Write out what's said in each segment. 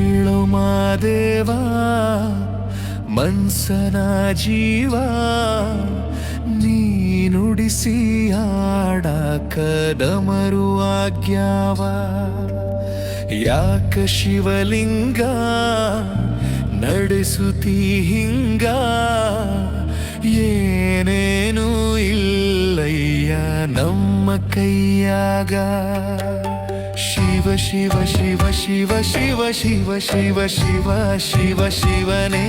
ಕೇಳೋ ಮಾದೇವ ಮನ್ಸನ ಜೀವ, ನೀನುಡಿಸಿ ಆಡ ಕದಮರು ಆಜ್ಞಾವ ಯಾಕ ಶಿವಲಿಂಗ ನಡೆಸುತ್ತಿ ಹಿಂಗ? ಏನೇನು ಇಲ್ಲಯ್ಯ ನಮ್ಮ ಕೈಯಾಗ. ಶಿವ ಶಿವ ಶಿವ ಶಿವ ಶಿವ ಶಿವ ಶಿವ ಶಿವ ಶಿವ ಶಿವನೇ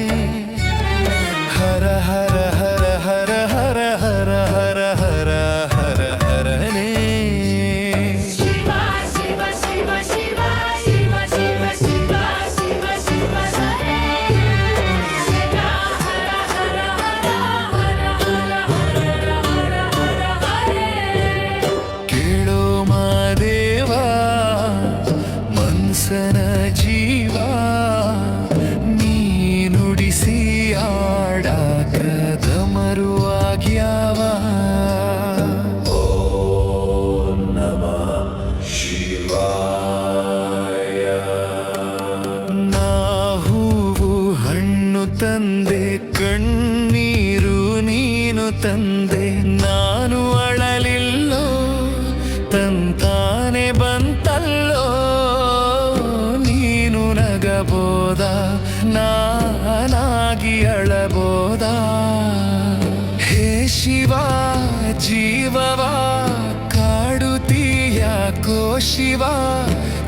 ಶಿವ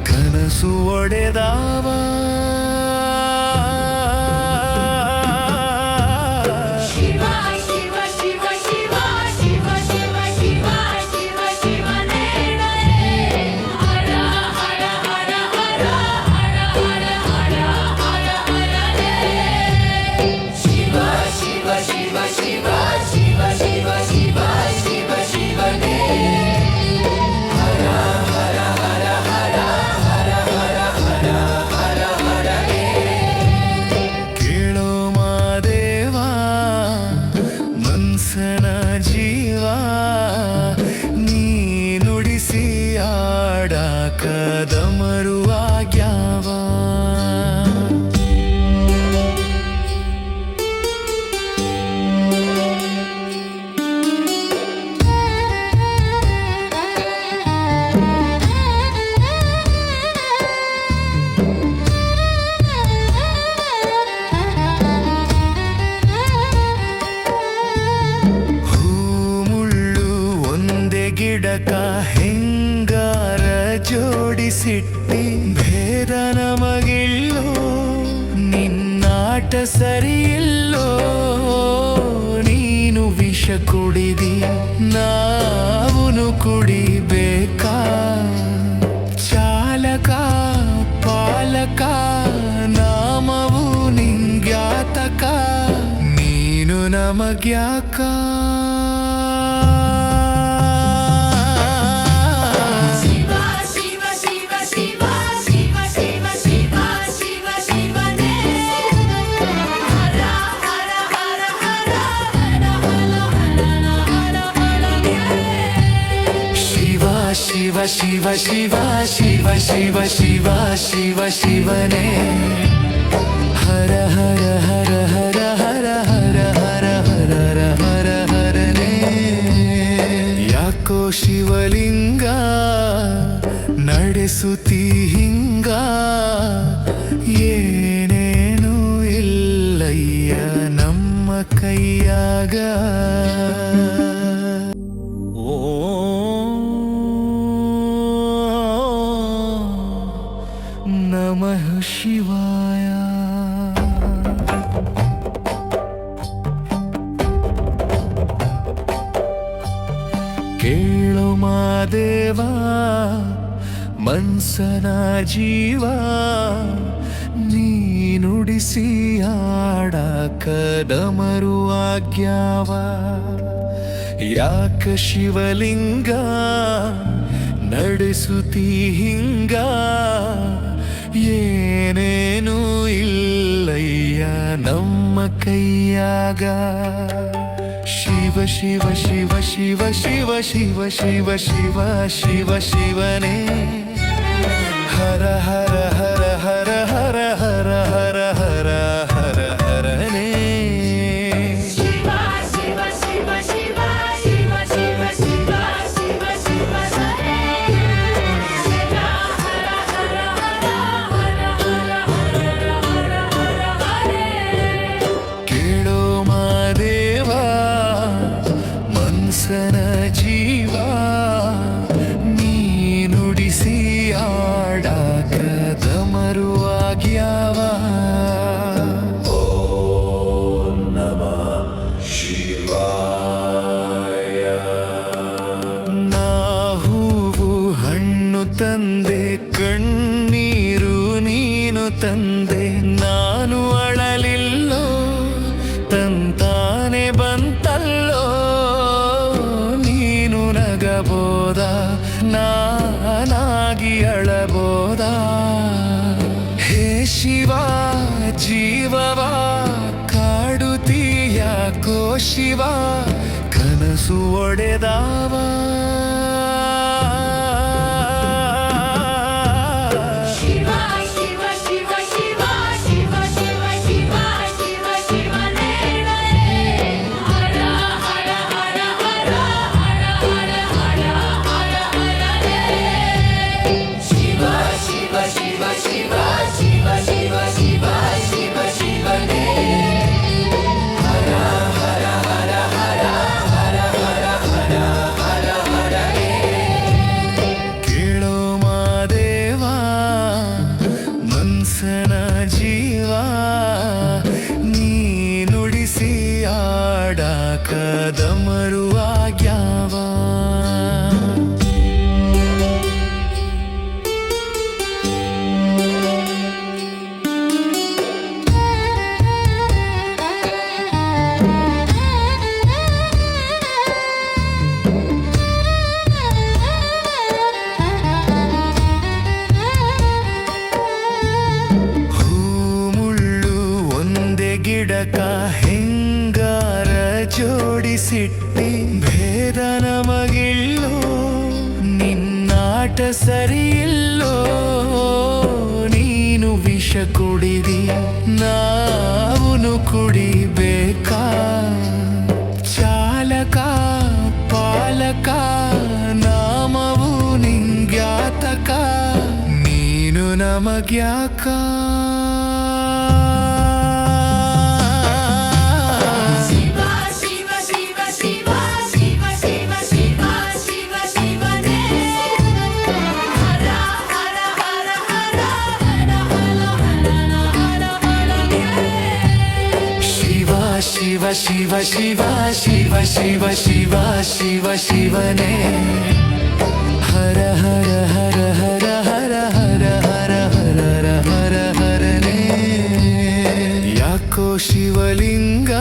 ಕನಸು ಒಡೆದಾವ. ನಿನ್ನಾಟ ಸರಿಯಿಲ್ಲೋ ನೀನು ವಿಷ ಕುಡಿದಿ ನಾವುನು ಕುಡಿಬೇಕಾ? ಚಾಲಕ ಪಾಲಕ ನಾಮವು ನಿಂಗ್ಯಾತಕ ನೀನು ನಮಗ್ಯಾಕ? ಶಿವ ಶಿವ ಶಿವ ಶಿವ ಶಿವ ಶಿವ ಶಿವ ಶಿವನೇ ಹರ ಹರ ಹರ ಹರ ಹರ ಹರ ಹರ ಹರ ಹರ ಹರನೇ ಯಾಕೋ ಶಿವಲಿಂಗ ನಡೆಸುತ್ತಿ ಹಿಂಗ ಏನೇನು ಇಲ್ಲಯ್ಯ ನಮ್ಮ ಕೈಯಾಗ ಶಿವಾಯ. ಕೇಳು ಮಾದೇವ ಮನ್ಸನ ಜೀವ ನೀನುಡಿಸಿ ಆಡ ಕದಮರು ಆಜ್ಞಾವ ಯಾಕ ಶಿವಲಿಂಗ ನಡೆಸುತ್ತಿ ಹಿಂಗ? ಏನೇನು ಇಲ್ಲಯ್ಯ ನಮ್ಮ ಕೈಯಾಗ ಶಿವ ಶಿವ ಶಿವ ಶಿವ ಶಿವ ಶಿವ ಶಿವ ಶಿವ ಶಿವ ಶಿವನೇ ನಾನಾಗಿ ಅಳಬೋದ? ಹೇ ಶಿವ ಜೀವವ ಕಾಡುತ್ತೀಯ ಕೋ ಶಿವ ಕನಸು ಒಡೆದಾವ? ಸರಿಯಿಲ್ಲೋ ನೀನು ವಿಷ ಕುಡಿದಿ ನಾವುನು ಕುಡಿಬೇಕಾ? ಚಾಲಕ ಪಾಲಕ ನಾಮವು ನಿಂಗ್ಯಾತಕ ನೀನು ನಮಗ್ಯಾಕ? ಶಿವ ಶಿವ ಶಿವ ಶಿವ ಶಿವ ಶಿವ ಶಿವ ಶಿವನೇ ಹರ ಹರ ಹರ ಹರ ಹರ ಹರ ಹರ ಹರ ಹರ ಹರನೇ ಯಾಕೋ ಶಿವಲಿಂಗ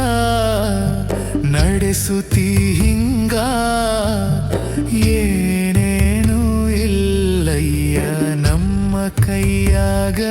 ನಡೆಸುತ್ತಿ ಹಿಂಗ ಏನೇನು ಇಲ್ಲಯ್ಯ ನಮ್ಮ ಕೈಯಾಗ